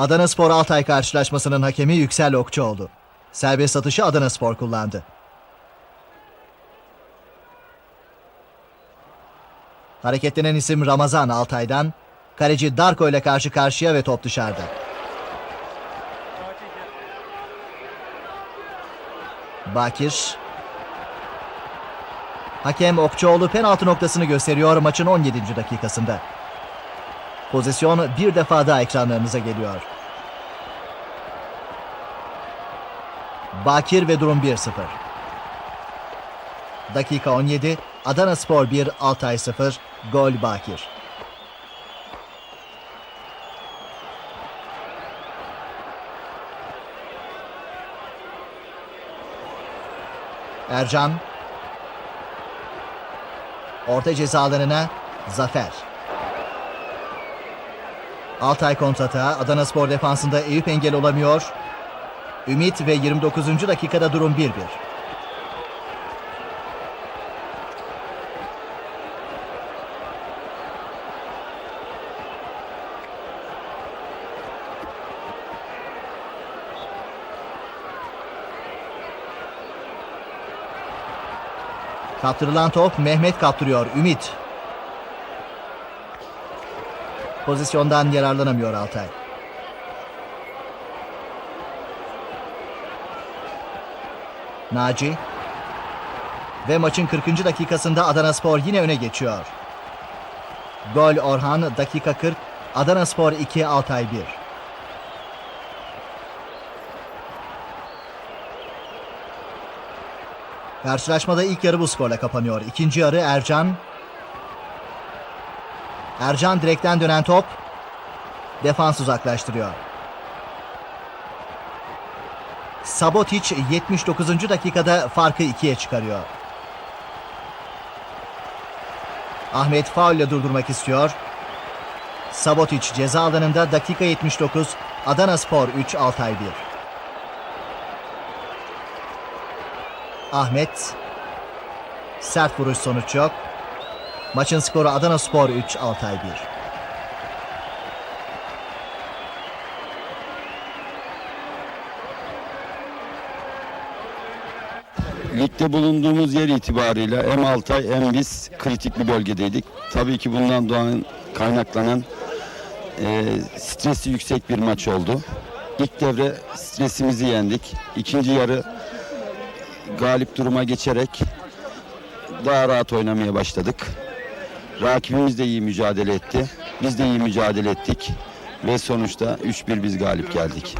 Adana Spor Altay karşılaşmasının hakemi Yüksel Okçuoğlu. Serbest atışı Adana Spor kullandı. Hareketlenen isim Ramazan Altay'dan. Kaleci Darko ile karşı karşıya ve top dışarıda. Bakir. Hakem Okçuoğlu penaltı noktasını gösteriyor maçın 17. dakikasında. Pozisyon bir defa daha ekranlarınıza geliyor. Bakir ve durum 1-0. Dakika 17. Adana Spor 1, Altay 0. Gol Bakir. Ercan. Orta ceza alanına Zafer. Altay kontratağı Adana Spor defansında Eyüp engel olamıyor. Ümit ve 29. dakikada durum 1-1. Kaptırılan top Mehmet kaptırıyor. Ümit. Pozisyondan yararlanamıyor Altay. Naci. Ve maçın 40. dakikasında Adana Spor yine öne geçiyor. Gol Orhan dakika 40. Adana Spor 2 Altay 1. Karşılaşmada ilk yarı bu skorla kapanıyor. İkinci yarı Ercan. Ercan direkten dönen top. Defans uzaklaştırıyor. Sabotic 79. dakikada farkı ikiye çıkarıyor. Ahmet faulle durdurmak istiyor. Sabotic ceza alanında dakika 79. Adana Spor 3 Altay 1. Ahmet. Sert vuruş sonuç yok. Maçın skoru Adana Spor 3 Altay 1. Ligde bulunduğumuz yer itibarıyla hem Altay hem biz kritik bir bölgedeydik. Tabii ki bundan doğan kaynaklanan e, stresi yüksek bir maç oldu. İlk devre stresimizi yendik. İkinci yarı galip duruma geçerek daha rahat oynamaya başladık. Rakibimiz de iyi mücadele etti. Biz de iyi mücadele ettik. Ve sonuçta 3-1 biz galip geldik.